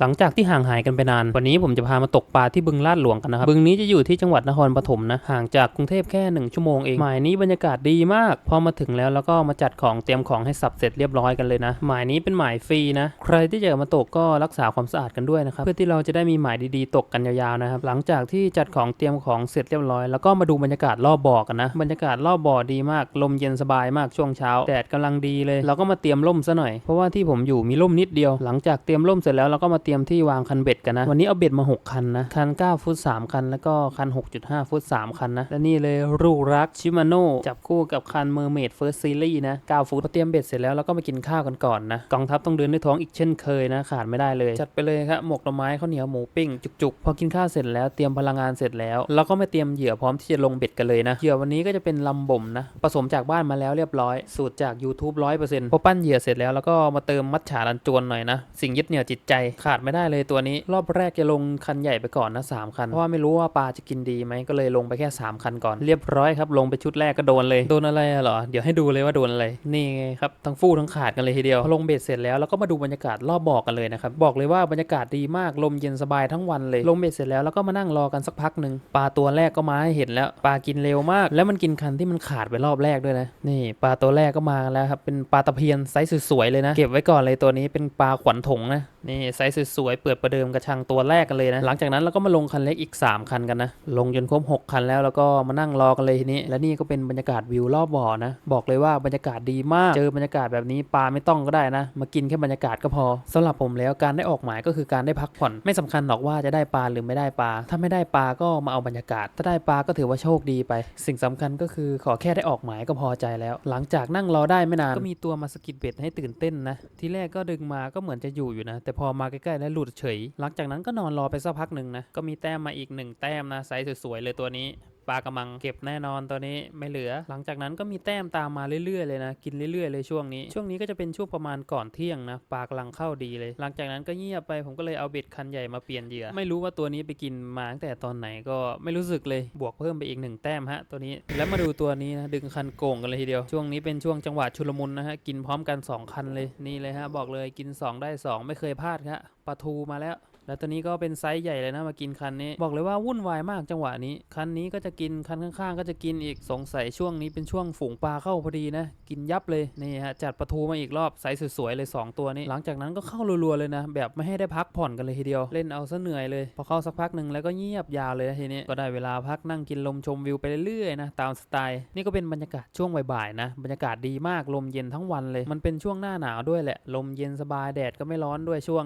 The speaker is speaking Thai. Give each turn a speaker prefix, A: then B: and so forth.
A: หลังจากที่ห่างหายกันไปนาน วันนี้ผมจะพามาตกปลาที่บึงลาดหลวงกันนะครับ บึงนี้จะอยู่ที่จังหวัดนครปฐมนะ ห่างจากกรุงเทพแค่หนึ่งชั่วโมงเอง หมายนี้บรรยากาศดีมาก พอมาถึงแล้วแล้วก็มาจัดของเตรียมของให้สับเสร็จเรียบร้อยกันเลยนะ หมายนี้เป็นหมายฟรีนะ ใครที่จะมาตกก็รักษาความสะอาดกันด้วยนะครับ เพื่อที่เราจะได้มีหมายดีๆ ตกกันยาวๆนะครับ หลังจากที่จัดของเตรียมของเสร็จเรียบร้อย แล้วก็มาดูบรรยากาศรอบบ่อกันนะ บรรยากาศรอบบ่อดีมาก ลมเย็นสบายมากช่วงเช้า แดดกำลังดีเลย เราก็มาเตรียมร่มซะหน่อย เพราะว่าที่ผมอยู่มีร่มนิดเดียว หลังจากเตรียมร่มเสร็จแล้วเราก็มาตรียมที่วางคันเบ็ดกันนะ วันนี้เอาเบ็ดมา 6 คันนะ คัน 9 ฟุต 3 คัน แล้วก็คัน 6.5 ฟุต 3 คันนะ และนี่เลยรูรักชิมาโน่จับคู่กับคันเมอร์เมดเฟิร์สซีรีส์นะ 9 ฟุตเตรียมเบ็ดเสร็จแล้วเราก็มากินข้าวกันก่อนนะกองทัพต้องเดินด้วยท้องอีกเช่นเคยนะขาดไม่ได้เลย จัดไปเลยครับหมกหน่อไม้ข้าวเหนียวหมูปิ้งจุกๆ พอกินข้าวเสร็จแล้วเตรียมพลังงานเสร็จแล้วเราก็มาเตรียมเหยื่อพร้อมที่จะลงเบ็ดกันเลยนะเหยื่อวันนี้ก็จะเป็นลำบ่มนะผสมจากบ้านมาแล้วเรียบร้อย สูตรจาก YouTube 100%พอปั้นเหยื่อเสร็จแล้วแล้วก็มาเติมมัดฉาลันจวนหน่อยนะสิ่งยึดเหนี่ยวจิตใจขาดไม่ได้เลยตัวนี้ รอบแรกจะลงคันใหญ่ไปก่อนนะสามคัน เพราะว่าไม่รู้ว่าปลาจะกินดีไหมก็เลยลงไปแค่ 3 คันก่อน เรียบร้อยครับลงไปชุดแรกก็โดนเลย โดนอะไรเหรอ เดี๋ยวให้ดูเลยว่าโดนอะไร นี่ไงครับทั้งฟู่ทั้งขาดกันเลยทีเดียวพอลงเบ็ดเสร็จแล้วเราก็มาดูบรรยากาศรอบบ่อกันเลยนะครับบอกเลยว่าบรรยากาศดีมากลมเย็นสบายทั้งวันเลยลงเบ็ดเสร็จแล้วแล้วก็มานั่งรอกันสักพักหนึ่งปลาตัวแรกก็มาให้เห็นแล้วปลากินเร็วมาก แล้วมันกินคันที่มันขาดไปรอบแรกด้วยนะนี่ปลาตัวแรกก็มาแล้วครับเป็นปลาตะเพียนไซส์สวยๆเลยนะ เก็บไว้ก่อนเลยตัวนี้เป็นปลาขวัญถงนะนี่ไซส์สวยๆ เปิดประเดิมกระชังตัวแรกกันเลยนะ หลังจากนั้นเราก็มาลงคันเล็กอีก 3 คันกันนะ ลงจนครบ 6 คันแล้วแล้วก็มานั่งรอกันเลยทีนี้ และนี่ก็เป็นบรรยากาศวิวรอบบ่อนะ บอกเลยว่าบรรยากาศดีมาก เจอบรรยากาศแบบนี้ปลาไม่ต้องก็ได้นะ มากินแค่บรรยากาศก็พอสำหรับผมแล้วการได้ออกหมายก็คือการได้พักผ่อน ไม่สำคัญหรอกว่าจะได้ปลาหรือไม่ได้ปลา ถ้าไม่ได้ปลาก็มาเอาบรรยากาศ ถ้าได้ปลาก็ถือว่าโชคดีไป สิ่งสำคัญก็คือขอแค่ได้ออกหมายก็พอใจแล้ว หลังจากนั่งรอได้ไม่นานก็มีตัวมาสกิดเบ็ดให้ตื่นเต้นนะ ทีแรกก็ดึงมาก็เหมือนจะอยู่อยู่นะแต่พอมาใกล้ๆแล้วหลุดเฉย หลังจากนั้นก็นอนรอไปสักพักหนึ่งนะ ก็มีแต้มมาอีกหนึ่งแต้มนะไซส์สวยๆเลยตัวนี้ ปลากระมังเก็บแน่นอนตัวนี้ไม่เหลือ หลังจากนั้นก็มีแต้มตามมาเรื่อยๆเลยนะ กินเรื่อยๆเลยช่วงนี้ ช่วงนี้ก็จะเป็นช่วงประมาณก่อนเที่ยงนะปลากำลังเข้าดีเลย หลังจากนั้นก็เงียบไปผมก็เลยเอาเบ็ดคันใหญ่มาเปลี่ยนเหยื่อ ไม่รู้ว่าตัวนี้ไปกินมาตั้งแต่ตอนไหนก็ไม่รู้สึกเลยบวกเพิ่มไปอีกหนึ่งแต้มฮะตัวนี้แล้วมาดูตัวนี้นะดึงคันโก่งกันเลยทีเดียวช่วงนี้เป็นช่วงจังหวะชุลมุนนะฮะกินพร้อมกันสองคันเลยนี่เลยฮะบอกเลยกินสองได้สองไม่เคยพลาดครับปลาทูมาแล้ว แล้วตัวนี้ก็เป็นไซส์ใหญ่เลยนะมากินคันนี้ บอกเลยว่าวุ่นวายมากจังหวะนี้ คันนี้ก็จะกินคันข้างๆ ก็จะกินอีกสงสัยช่วงนี้เป็นช่วงฝูงปลาเข้าพอดีนะ กินยับเลยนี่ฮะจัดปลาทูมาอีกรอบไซส์สวยๆเลย 2 ตัวนี้ หลังจากนั้นก็เข้ารัวๆเลยนะ แบบไม่ให้ได้พักผ่อนกันเลยทีเดียว เล่นเอาซะเหนื่อยเลยพอเข้าสักพักหนึ่งแล้วก็เงียบยาวเลยทีนี้ก็ได้เวลาพักนั่งกินลมชมวิวไปเรื่อยๆนะตามสไตล์นี่ก็เป็นบรรยากาศช่วงบ่ายๆนะบรรยากาศดีมากลมเย็นทั้งวันเลย มันเป็นช่วงหน้าหนาวด้วยแหละลมเย็นสบายแดดก็ไม่ร้อนด้วยช่วง